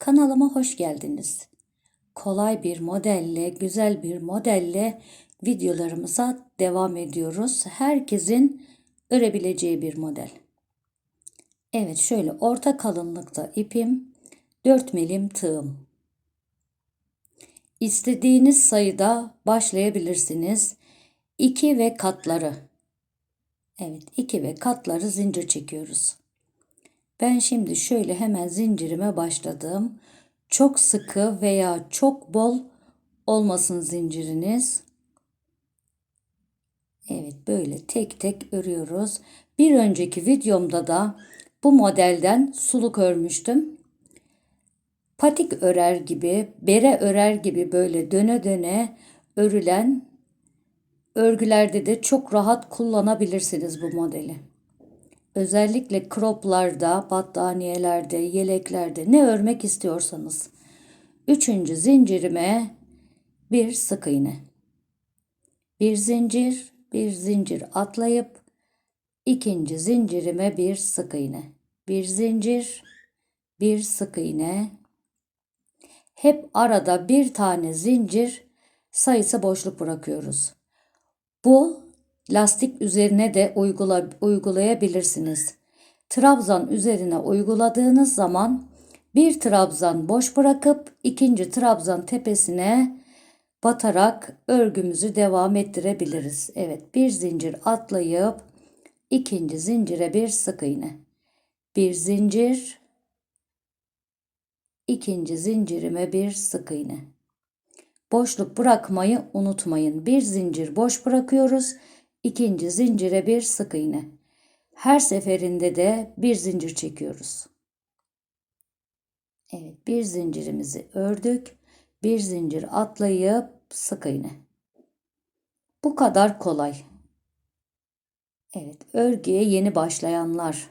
Kanalıma hoş geldiniz. Kolay bir modelle, güzel bir modelle videolarımıza devam ediyoruz. Herkesin örebileceği bir model. Evet şöyle orta kalınlıkta ipim, 4 milim tığım. İstediğiniz sayıda başlayabilirsiniz. 2 ve katları. Evet 2 ve katları zincir çekiyoruz. Ben şimdi şöyle hemen zincirime başladım. Çok sıkı veya çok bol olmasın zinciriniz. Evet böyle tek tek örüyoruz. Bir önceki videomda da bu modelden suluk örmüştüm. Patik örer gibi, bere örer gibi böyle döne döne örülen örgülerde de çok rahat kullanabilirsiniz bu modeli. Özellikle croplarda, battaniyelerde, yeleklerde ne örmek istiyorsanız. Üçüncü zincirime bir sık iğne. Bir zincir, bir zincir atlayıp ikinci zincirime bir sık iğne. Bir zincir, bir sık iğne. Hep arada bir tane zincir sayısı boşluk bırakıyoruz. Bu lastik üzerine de uygula, uygulayabilirsiniz. Trabzan üzerine uyguladığınız zaman bir trabzan boş bırakıp ikinci trabzan tepesine batarak örgümüzü devam ettirebiliriz. Evet bir zincir atlayıp ikinci zincire bir sık iğne. Bir zincir ikinci zincirime bir sık iğne. Boşluk bırakmayı unutmayın. Bir zincir boş bırakıyoruz. İkinci zincire bir sık iğne. Her seferinde de bir zincir çekiyoruz. Evet, bir zincirimizi ördük. Bir zincir atlayıp sık iğne. Bu kadar kolay. Evet, örgüye yeni başlayanlar,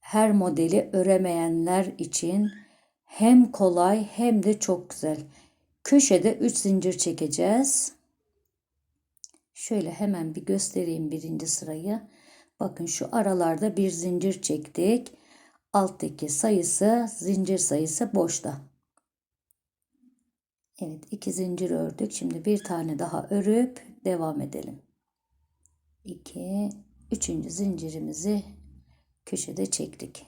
her modeli öremeyenler için hem kolay hem de çok güzel. Köşede 3 zincir çekeceğiz. Şöyle hemen bir göstereyim birinci sırayı. Bakın şu aralarda bir zincir çektik. Alttaki sayısı zincir sayısı boşta. Evet iki zincir ördük. Şimdi bir tane daha örüp devam edelim. 2 üçüncü zincirimizi köşede çektik.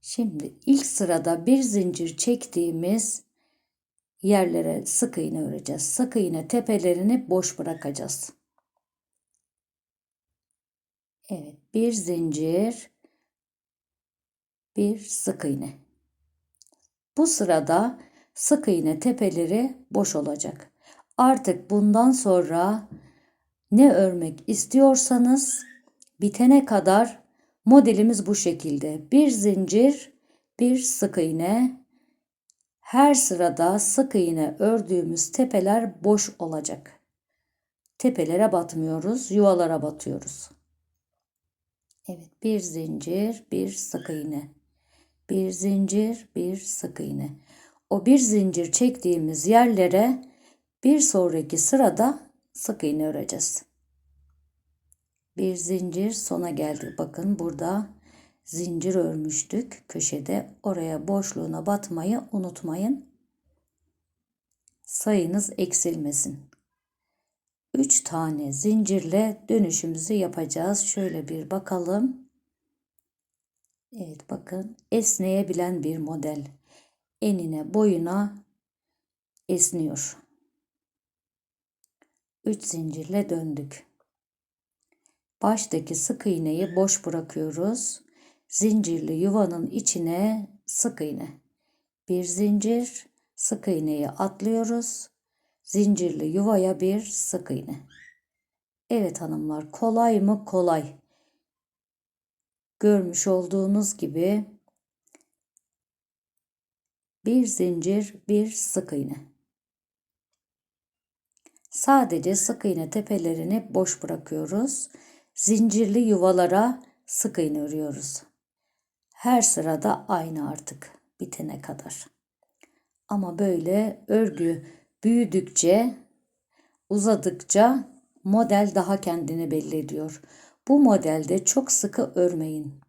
Şimdi ilk sırada bir zincir çektiğimiz yerlere sık iğne öreceğiz. Sık iğne tepelerini boş bırakacağız. Evet, bir zincir, bir sık iğne. Bu sırada sık iğne tepeleri boş olacak. Artık bundan sonra ne örmek istiyorsanız bitene kadar modelimiz bu şekilde. Bir zincir, bir sık iğne, her sırada sık iğne ördüğümüz tepeler boş olacak. Tepelere batmıyoruz, yuvalara batıyoruz. Evet, bir zincir, bir sık iğne. Bir zincir, bir sık iğne. O bir zincir çektiğimiz yerlere bir sonraki sırada sık iğne öreceğiz. Bir zincir sona geldi. Bakın burada zincir örmüştük köşede. Oraya boşluğuna batmayı unutmayın. Sayınız eksilmesin. 3 tane zincirle dönüşümüzü yapacağız. Şöyle bir bakalım. Evet bakın esneyebilen bir model. Enine boyuna esniyor. 3 zincirle döndük. Baştaki sık iğneyi boş bırakıyoruz zincirli yuvanın içine sık iğne. Bir zincir, sık iğneyi atlıyoruz. Zincirli yuvaya bir sık iğne. Evet hanımlar kolay mı? Kolay. Görmüş olduğunuz gibi bir zincir, bir sık iğne. Sadece sık iğne tepelerini boş bırakıyoruz. Zincirli yuvalara sık iğne örüyoruz. Her sırada aynı artık bitene kadar. Ama böyle örgü büyüdükçe, uzadıkça model daha kendini belli ediyor. Bu modelde çok sıkı örmeyin.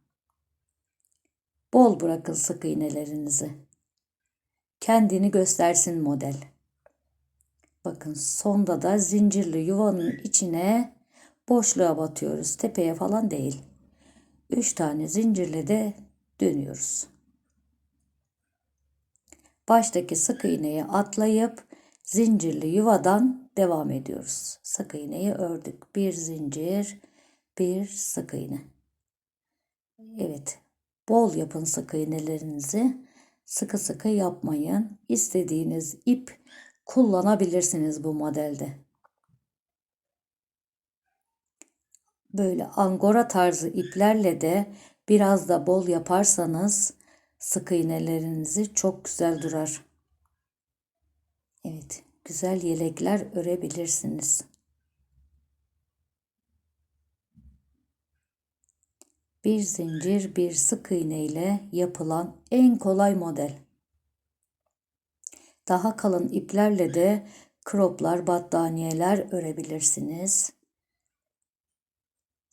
Bol bırakın sık iğnelerinizi. Kendini göstersin model. Bakın sonda da zincirli yuvanın içine boşluğa batıyoruz. Tepeye falan değil. 3 tane zincirle de dönüyoruz. Baştaki sık iğneyi atlayıp zincirli yuvadan devam ediyoruz. Sık iğneyi ördük. Bir zincir, bir sık iğne. Evet. Bol yapın sık iğnelerinizi. Sıkı sıkı yapmayın. İstediğiniz ip kullanabilirsiniz bu modelde. Böyle angora tarzı iplerle de biraz da bol yaparsanız sık iğnelerinizi çok güzel durar. Evet, güzel yelekler örebilirsiniz. Bir zincir, bir sık iğne ile yapılan en kolay model. Daha kalın iplerle de kroplar, battaniyeler örebilirsiniz.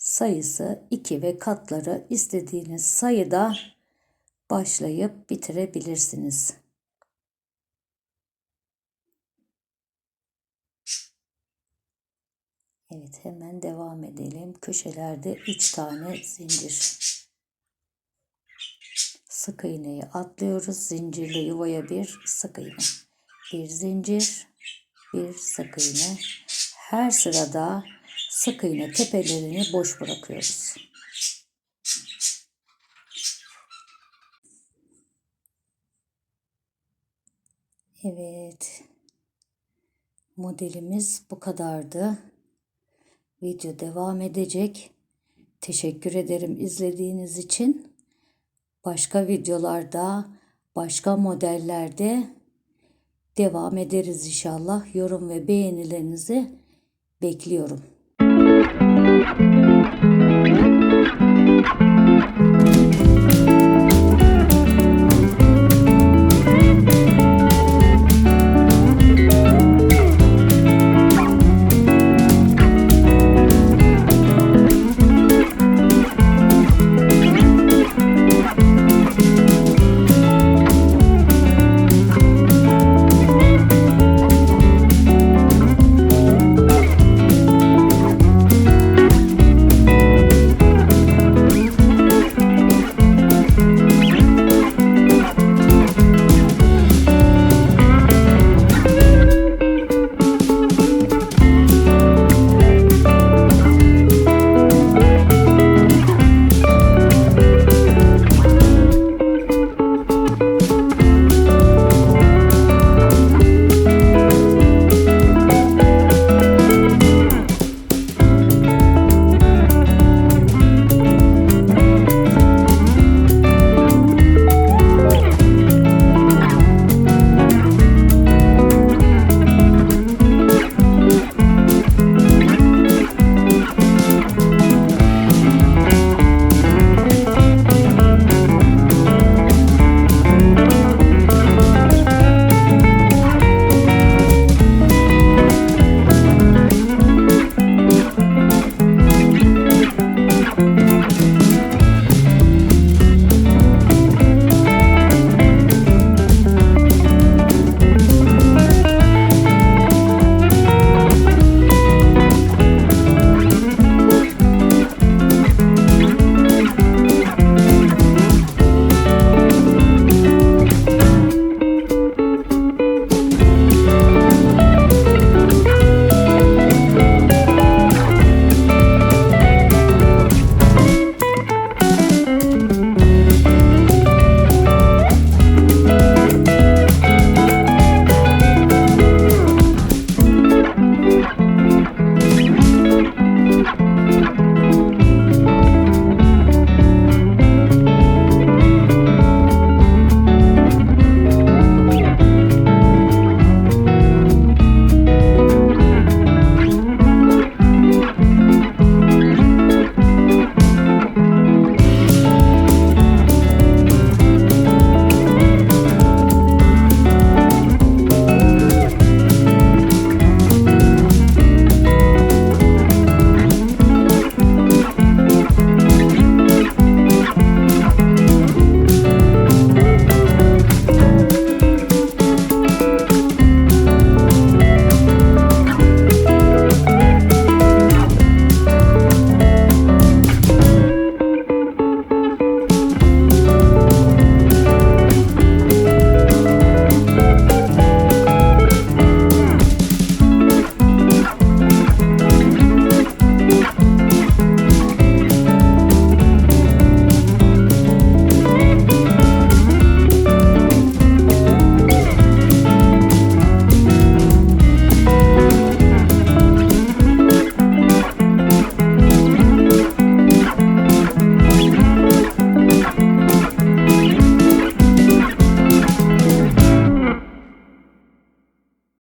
Sayısı 2 ve katları istediğiniz sayıda başlayıp bitirebilirsiniz. Evet hemen devam edelim. Köşelerde 3 tane zincir. Sık iğneyi atlıyoruz. Zincirli yuvaya bir sık iğne. Bir zincir, bir sık iğne. Her sırada sık iğne tepelerini boş bırakıyoruz. Evet. Modelimiz bu kadardı. Video devam edecek. Teşekkür ederim izlediğiniz için. Başka videolarda, başka modellerde devam ederiz inşallah. Yorum ve beğenilerinizi bekliyorum. thank you